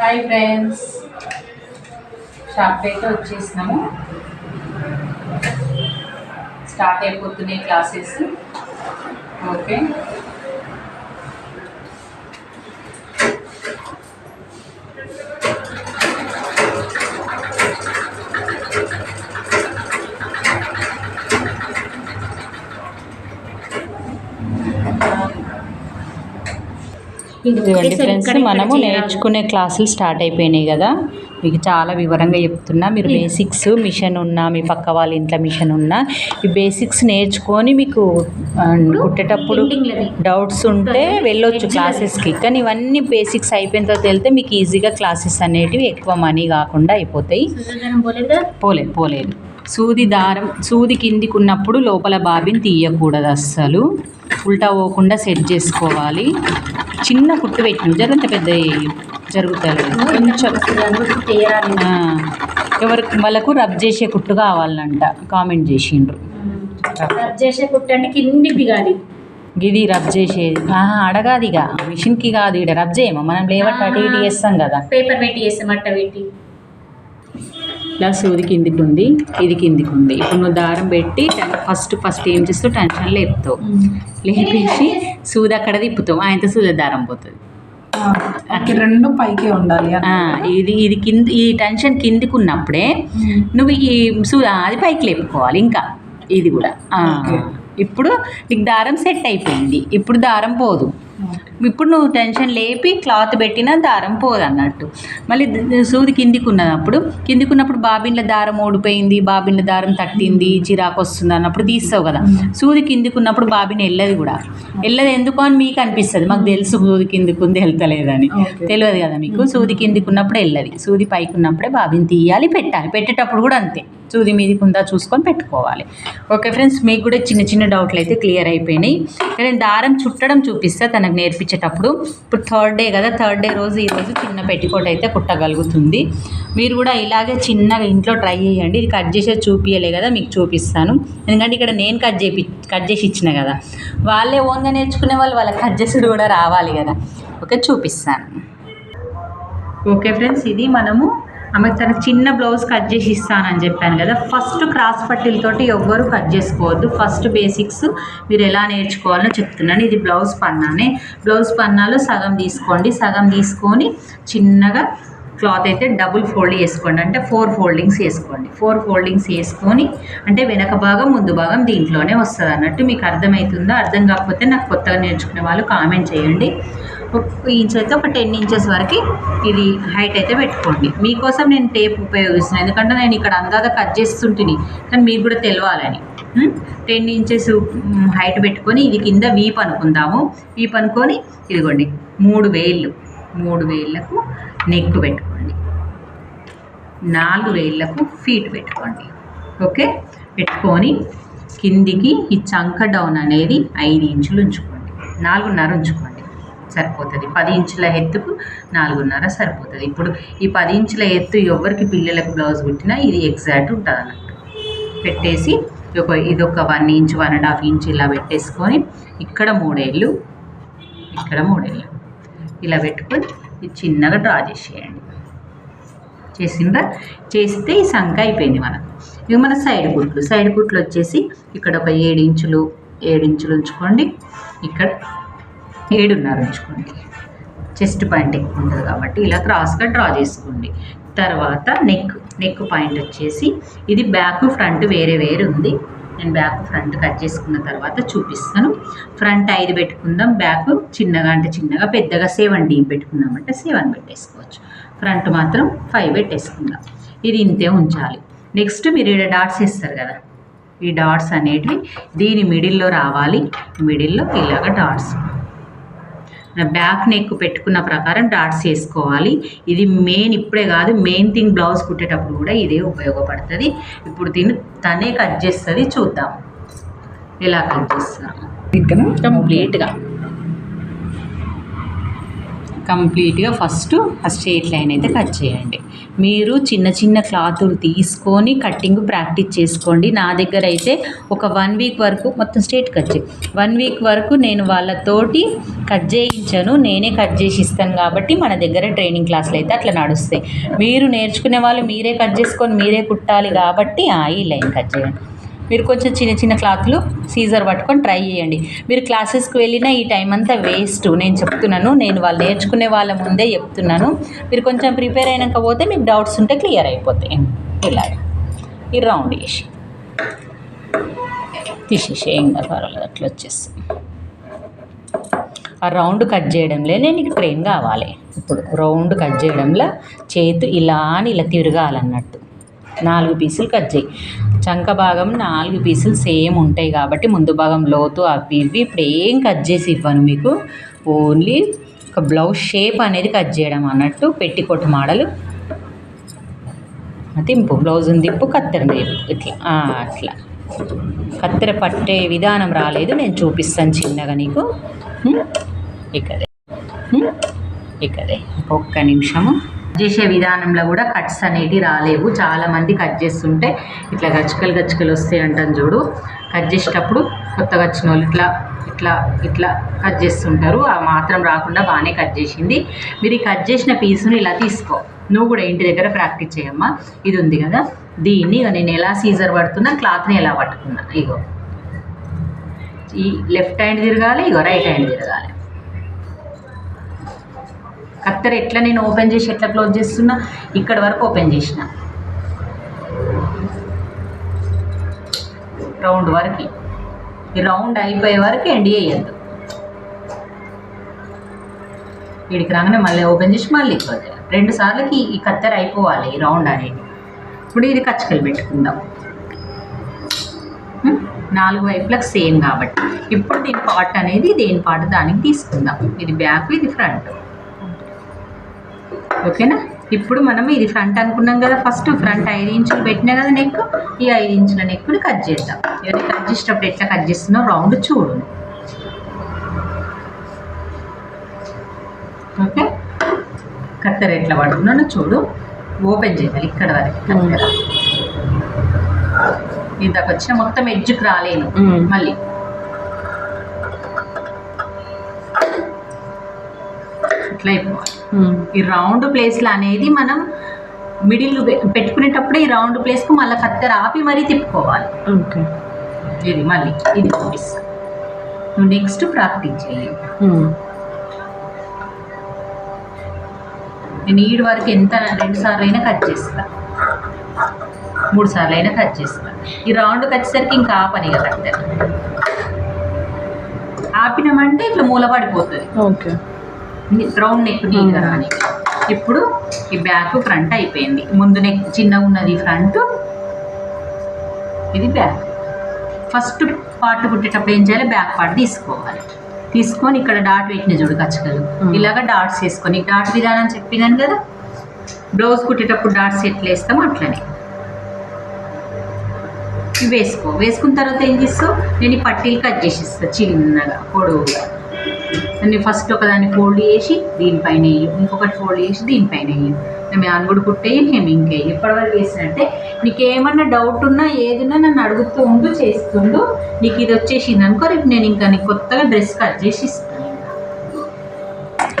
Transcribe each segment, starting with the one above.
Hi friends shop అయితే వచ్చేసినాము. Start అయిపోతున్నాయి క్లాసెస్ ఓకే ఇదిగోండి ఫ్రెండ్స్ మనము నేర్చుకునే క్లాసులు స్టార్ట్ అయిపోయినాయి కదా. మీకు చాలా వివరంగా చెప్తున్నా. మీరు బేసిక్స్ మిషన్ ఉన్నా మీ పక్క వాళ్ళ ఇంట్లో మిషన్ ఉన్నా ఈ బేసిక్స్ నేర్చుకొని మీకు కుట్టేటప్పుడు డౌట్స్ ఉంటే వెళ్ళొచ్చు క్లాసెస్కి. కానీ ఇవన్నీ బేసిక్స్ అయిపోయిన తర్వాత వెళ్తే మీకు ఈజీగా క్లాసెస్ అనేటివి ఎక్కువ మనీ కాకుండా అయిపోతాయి. పోలేదు? పోలేదు సూది దారం సూది కిందికి ఉన్నప్పుడు లోపల బాబిని తీయకూడదు అస్సలు. ఉల్టా పోకుండా సెట్ చేసుకోవాలి. చిన్న కుట్టు పెట్టిన. జరంత పెద్ద జరుగుతుంది కొంచెం ఎవరికి వాళ్ళకు రబ్ చేసే కుట్టు కావాలంట. కామెంట్ చేసిండ్రు. రబ్ చేసే కుట్టండి కింది దిగాలి గిది రబ్ చేసేది ఆహా, అడగాది ఇక మిషన్కి కాదు ఇక్కడ రబ్ చేయమా? మనం లేవట్ అటు ఇటు చేస్తాం కదా. పేపర్ పెట్టి చేస్తాం అట్ట పెట్టి. ఇలా సూది కిందికి ఉంది ఇది కిందికి ఉంది. ఇప్పుడు నువ్వు దారం పెట్టి ఫస్ట్ ఫస్ట్ ఏం చేస్తావు? టెన్షన్ లేపుతావు. లేపేసి సూది అక్కడ తిప్పుతావు. ఆయనతో సూది దారం పోతుంది. రెండు పైకే ఉండాలి ఇది ఇది కింద ఈ టెన్షన్ కిందికి ఉన్నప్పుడే నువ్వు ఈ సూ అది పైకి లేపుకోవాలి ఇంకా. ఇది కూడా. ఇప్పుడు నీకు దారం సెట్ అయిపోయింది. ఇప్పుడు దారం పోదు. ఇప్పుడు నువ్వు టెన్షన్ లేపి క్లాత్ పెట్టినా దారం పోదు అన్నట్టు. మళ్ళీ సూది కిందికి ఉన్నప్పుడు కిందికి ఉన్నప్పుడు బాబిన్ల దారం ఓడిపోయింది బాబిన్ల దారం తట్టింది చిరాకు వస్తుంది అన్నప్పుడు తీస్తావు కదా. సూది కిందికి ఉన్నప్పుడు బాబిన్ వెళ్ళదు కూడా. వెళ్ళదు ఎందుకు అని మీకు అనిపిస్తుంది. మాకు తెలుసు సూది కిందికి ఉంది వెళ్తలేదని. తెలియదు కదా మీకు. సూది కిందికి ఉన్నప్పుడు వెళ్ళదు సూది పైకి ఉన్నప్పుడే బాబిని తీయాలి పెట్టాలి. పెట్టేటప్పుడు కూడా అంతే. సూది మీదికి ఉందా చూసుకొని పెట్టుకోవాలి. ఓకే ఫ్రెండ్స్ మీకు కూడా చిన్న చిన్న డౌట్లు అయితే క్లియర్ అయిపోయినాయి. నేను దారం చుట్టడం చూపిస్తా తనకు నేర్పించేటప్పుడు ఇప్పుడు థర్డ్ డే కదా థర్డ్ డే రోజు ఈరోజు చిన్న పెట్టికోట్ అయితే కుట్టగలుగుతుంది. మీరు కూడా ఇలాగే చిన్నగా ఇంట్లో ట్రై చేయండి. ఇది కట్ చేసేది చూపించలే కదా మీకు చూపిస్తాను. ఎందుకంటే ఇక్కడ నేను కట్ చేపి కట్ చేసి ఇచ్చిన కదా. వాళ్ళే ఓన్గా నేర్చుకునే వాళ్ళు వాళ్ళ కట్ చేసుడు కూడా రావాలి కదా. ఓకే చూపిస్తాను. ఓకే ఫ్రెండ్స్ ఇది మనము ఆమె తన చిన్న బ్లౌజ్ కట్ చేసి ఇస్తానని చెప్పాను కదా. ఫస్ట్ క్రాస్ పట్టీలతోటి ఎవ్వరు కట్ చేసుకోవద్దు. ఫస్ట్ బేసిక్స్ మీరు ఎలా నేర్చుకోవాలో చెప్తున్నాను. ఇది బ్లౌజ్ పన్నానే. బ్లౌజ్ పన్నాలో సగం తీసుకోండి. సగం తీసుకొని చిన్నగా క్లాత్ అయితే డబుల్ ఫోల్డ్ చేసుకోండి. అంటే ఫోర్ ఫోల్డింగ్స్ వేసుకోండి ఫోర్ ఫోల్డింగ్స్ వేసుకొని అంటే వెనక భాగం ముందు భాగం దీంట్లోనే వస్తుంది అన్నట్టు మీకు అర్థమవుతుందో? అర్థం కాకపోతే నాకు కొత్తగా నేర్చుకునే వాళ్ళు కామెంట్ చేయండి. ఒక ఇంచ్ అయితే ఒక టెన్ ఇంచెస్ వరకు ఇది హైట్ అయితే పెట్టుకోండి. మీకోసం నేను టేప్ ఉపయోగిస్తున్నాను ఎందుకంటే నేను ఇక్కడ అందాక కట్ చేస్తుంటిని. కానీ మీకు కూడా తెలవాలని. టెన్ ఇంచెస్ హైట్ పెట్టుకొని ఇది కింద వీప్ అనుకుందాము. వీప్ అనుకొని ఇదిగోండి మూడు వేళ్ళు. మూడు వేళ్ళకు నెక్ పెట్టుకోండి. నాలుగు వేళ్ళకు ఫీట్ పెట్టుకోండి. ఓకే? పెట్టుకొని కిందికి ఈ చంక డౌన్ అనేది ఐదు ఇంచులు ఉంచుకోండి. నాలుగున్నర ఉంచుకోండి. సరిపోతుంది. పది ఇంచుల ఎత్తుకు నాలుగున్నర సరిపోతుంది. ఇప్పుడు ఈ పది ఇంచుల ఎత్తు ఎవరికి పిల్లలకు బ్లౌజ్ కుట్టినా ఇది ఎగ్జాక్ట్ ఉంటుంది అన్నట్టు పెట్టేసి ఒక ఇది ఒక one inch one and half inch ఇలా పెట్టేసుకొని ఇక్కడ మూడేళ్ళు ఇక్కడ మూడేళ్ళు ఇలా పెట్టుకొని ఇది చిన్నగా డ్రా చేసేయండి. చేసిందా? చేస్తే ఈ సంఖ అయిపోయింది మనకు. ఇవి మన సైడ్ కుట్లు. సైడ్ కుట్లు వచ్చేసి ఇక్కడ ఒక ఏడు ఇంచులు ఏడు ఇంచులు ఉంచుకోండి. ఇక్కడ ఏడున్నర ఉంచుకోండి. చెస్ట్ పాయింట్ ఎక్కువ ఉంటుంది కాబట్టి ఇలా క్రాస్గా డ్రా చేసుకోండి. తర్వాత నెక్ నెక్ పాయింట్ వచ్చేసి ఇది బ్యాక్ ఫ్రంట్ వేరే వేరే ఉంది. నేను బ్యాక్ ఫ్రంట్ కట్ చేసుకున్న తర్వాత చూపిస్తాను. ఫ్రంట్ ఐదు పెట్టుకుందాం. బ్యాక్ చిన్నగా అంటే చిన్నగా పెద్దగా సెవెన్ డీ పెట్టుకుందామంటే సెవెన్ పెట్టేసుకోవచ్చు. ఫ్రంట్ మాత్రం ఫైవ్ పెట్టేసుకుందాం. ఇది ఇంతే ఉంచాలి. నెక్స్ట్ మీరు ఇక్కడ డాట్స్ ఇస్తారు కదా. ఈ డాట్స్ అనేటివి దీని మిడిల్లో రావాలి. మిడిల్లో ఇలాగ డాట్స్. బ్యాక్ నెక్ పెట్టుకున్న ప్రకారం డాట్స్ వేసుకోవాలి. ఇది మెయిన్ ఇప్పుడే కాదు మెయిన్ థింగ్ బ్లౌజ్ కుట్టేటప్పుడు కూడా ఇదే ఉపయోగపడుతుంది. ఇప్పుడు దీన్ని తనే కట్ చేస్తుంది చూద్దాం. ఎలా కట్ చేస్తాం? కంప్లీట్గా. కంప్లీట్గా ఫస్ట్ ఆ స్ట్రేట్ లైన్ అయితే కట్ చేయండి. మీరు చిన్న చిన్న క్లాతులు తీసుకొని కట్టింగ్ ప్రాక్టీస్ చేసుకోండి. నా దగ్గర అయితే ఒక వన్ వీక్ వరకు మొత్తం స్ట్రేట్ కట్ చేయి. వన్ వీక్ వరకు నేను వాళ్ళతోటి కట్ చేయించాను. నేనే కట్ చేసి ఇస్తాను కాబట్టి మన దగ్గర ట్రైనింగ్ క్లాసులు అయితే అట్లా నడుస్తాయి. మీరు నేర్చుకునే వాళ్ళు మీరే కట్ చేసుకొని మీరే కుట్టాలి కాబట్టి ఆ, ఈ లైన్ కట్ చేయండి. మీరు కొంచెం చిన్న చిన్న క్లాత్లు సీజర్ పట్టుకొని ట్రై చేయండి. మీరు క్లాసెస్కి వెళ్ళినా ఈ టైం అంతా వేస్ట్. నేను చెప్తున్నాను నేను వాళ్ళు నేర్చుకునే వాళ్ళ ముందే చెప్తున్నాను. మీరు కొంచెం ప్రిపేర్ అయినాక పోతే మీకు డౌట్స్ ఉంటే క్లియర్ అయిపోతాయి. ఇలా ఈ రౌండ్ చేసి తీసేసి ఏం కాదు పర్వాలేదు అట్లా వచ్చేసి ఆ రౌండ్ కట్ చేయడంలో నేను ట్రైన్ కావాలి. ఇప్పుడు రౌండ్ కట్ చేయడంలో చేతు ఇలా అని ఇలా తిరగాలన్నట్టు. నాలుగు పీసులు కట్ చేయి. చంక భాగం నాలుగు పీసులు సేమ్ ఉంటాయి కాబట్టి ముందు భాగం లోతు అవి ఇవి. ఇప్పుడు ఏం కట్ చేసి ఇవ్వను మీకు? ఓన్లీ ఒక బ్లౌజ్ షేప్ అనేది కట్ చేయడం అన్నట్టు పెట్టికొట్టు మోడల్. దింపు బ్లౌజ్ని దింపు కత్తెర దింపు ఇట్లా. అట్లా. కత్తెర పట్టే విధానం రాలేదు. నేను చూపిస్తాను చిన్నగా నీకు. ఇక్కడే. ఇక్కడే. ఒక్క నిమిషము. చేసే విధానంలో కూడా కట్స్ అనేటివి రాలేవు. చాలామంది కట్ చేస్తుంటే ఇట్లా గచ్చుకలు గచ్చుకలు వస్తాయి అంటాను చూడు. కట్ చేసేటప్పుడు కొత్తగా వచ్చిన వాళ్ళు ఇట్లా ఇట్లా ఇట్లా కట్ చేస్తుంటారు. ఆ మాత్రం రాకుండా బాగానే కట్ చేసింది. మీరు ఈ కట్ చేసిన పీసుని ఇలా తీసుకో. నువ్వు కూడా ఇంటి దగ్గర ప్రాక్టీస్ చేయమ్మా. ఇది ఉంది కదా. దీన్ని నేను ఎలా సీజర్ పడుతున్నా క్లాత్ని ఎలా పట్టుకున్నా. ఇగో. ఈ లెఫ్ట్ హ్యాండ్ తిరగాలి ఇగో రైట్ హ్యాండ్ తిరగాలి. కత్తెర ఎట్లా నేను ఓపెన్ చేసి ఎట్లా క్లోజ్ చేస్తున్నా ఇక్కడ వరకు ఓపెన్ చేసిన. రౌండ్ వరకు. ఈ రౌండ్ అయిపోయే వరకు ఎండి అయ్యద్దు వీడికి రాగానే మళ్ళీ ఓపెన్ చేసి మళ్ళీ క్లోజ్ చేయాలి. రెండు సార్లకి ఈ కత్తెర అయిపోవాలి ఈ రౌండ్ అనేది. ఇప్పుడు ఇది కచ్చకలు పెట్టుకుందాం. నాలుగు వైపులకు సేమ్ కాబట్టి. ఇప్పుడు దీని పార్ట్ అనేది దేని పార్ట్ దానికి తీసుకుందాం. ఇది బ్యాక్ ఇది ఫ్రంట్. ఓకేనా? ఇప్పుడు మనం ఇది ఫ్రంట్ అనుకున్నాం కదా ఫస్ట్ ఫ్రంట్ ఐదు ఇంచులు పెట్టినా కదా నెక్ ఈ ఐదు ఇంచుల నెక్ని కట్ చేద్దాం. ఇవన్నీ కట్ చేసేటప్పుడు ఎట్లా కట్ చేస్తున్నావు రౌండ్ చూడు. ఓకే? కత్తెర ఎట్లా పడుతున్నానో చూడు. ఓపెన్ చేయాలి ఇక్కడ వరకు కత్తెర. వచ్చిన మొత్తం ఎడ్జ్కి రాలేను. మళ్ళీ. ఇట్లా అయిపోవాలి ఈ రౌండ్ ప్లేస్లో అనేది మనం మిడిల్ పెట్టుకునేటప్పుడే ఈ రౌండ్ ప్లేస్కు మళ్ళీ కత్తెర ఆపి మరీ తిప్పుకోవాలి. ఓకే. ఇది మళ్ళీ ఇది చూపిస్తా. నువ్వు నెక్స్ట్ ప్రాక్టీస్ చేయి నేను ఈడు వరకు ఎంత రెండు సార్లు అయినా కట్ చేస్తా. మూడు సార్లు అయినా కట్ చేస్తా. ఈ రౌండ్కి వచ్చేసరికి ఇంకా ఆపని కదా కత్తెర. ఆపినామంటే ఇట్లా మూల పడిపోతుంది. ఓకే. రౌండ్ నెక్ నీట్గా రాని ఇప్పుడు ఈ బ్యాక్ ఫ్రంట్ అయిపోయింది. ముందు నెక్ చిన్నగా ఉన్నది ఫ్రంట్. ఇది బ్యాక్. ఫస్ట్ పార్ట్ కుట్టేటప్పుడు ఏం చేయాలి? బ్యాక్ పార్ట్ తీసుకోవాలి. తీసుకొని ఇక్కడ డాట్ పెట్టిన చూడు కచ్చకలు. ఇలాగ డాట్స్ వేసుకొని డాట్ విధానం చెప్పినాను కదా? బ్లౌజ్ కుట్టేటప్పుడు డాట్స్ ఎట్లా వేస్తాం అట్లనే. ఇవి వేసుకో. వేసుకున్న తర్వాత ఏం చేస్తావు? నేను ఈ పట్టీలు కట్ చేసి ఇస్తాను చిన్నగా పొడవుగా. నేను ఫస్ట్ ఒకదాన్ని ఫోల్డ్ చేసి దీనిపైన వేయి. ఇంకొకటి ఫోల్డ్ చేసి దీనిపైన వేయి. మేము అనుగుడు కుట్టేయి మేము ఇంకేయి ఇప్పటివరకు వేసినట్టే నీకు ఏమన్నా డౌట్ ఉన్నా ఏదున్నా నన్ను అడుగుతూ ఉండు చేస్తుండు. నీకు ఇది వచ్చేసింది అనుకో రేపు నేను ఇంకా నీకు కొత్తగా డ్రెస్ కట్ చేసి ఇస్తాను.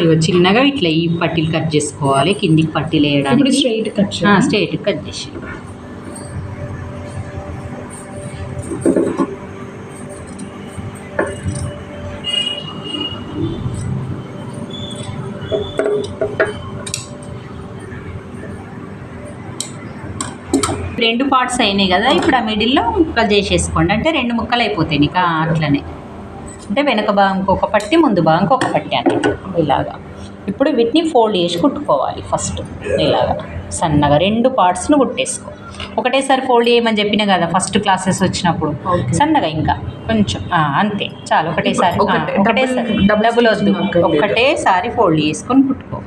ఇగో చిన్నగా ఇట్లా ఈ పట్టీలు కట్ చేసుకోవాలి కిందికి పట్టీలు వేయడానికి. స్ట్రైట్ కట్ స్ట్రైట్ కట్ చేసి. రెండు పార్ట్స్ అయినాయి కదా ఇప్పుడు ఆ మిడిల్లో ముక్కలు చేసేసుకోండి. అంటే రెండు ముక్కలు అయిపోతాయి నీకు అట్లనే. అంటే వెనక భాగంకి ఒక పట్టి ముందు భాగంకి ఒక పట్టి అన్నట్టు. ఇలాగా. ఇప్పుడు వీటిని ఫోల్డ్ చేసి కుట్టుకోవాలి ఫస్ట్ ఇలాగా. సన్నగా రెండు పార్ట్స్ను కుట్టేసుకో. ఒకటేసారి ఫోల్డ్ చేయమని చెప్పిన కదా ఫస్ట్ క్లాసెస్ వచ్చినప్పుడు. సన్నగా ఇంకా. కొంచెం అంతే. చాలు ఒకటేసారి ఒకటేసారి. డబుల్ వద్దు. ఒకటేసారి ఫోల్డ్ చేసుకొని కుట్టుకో.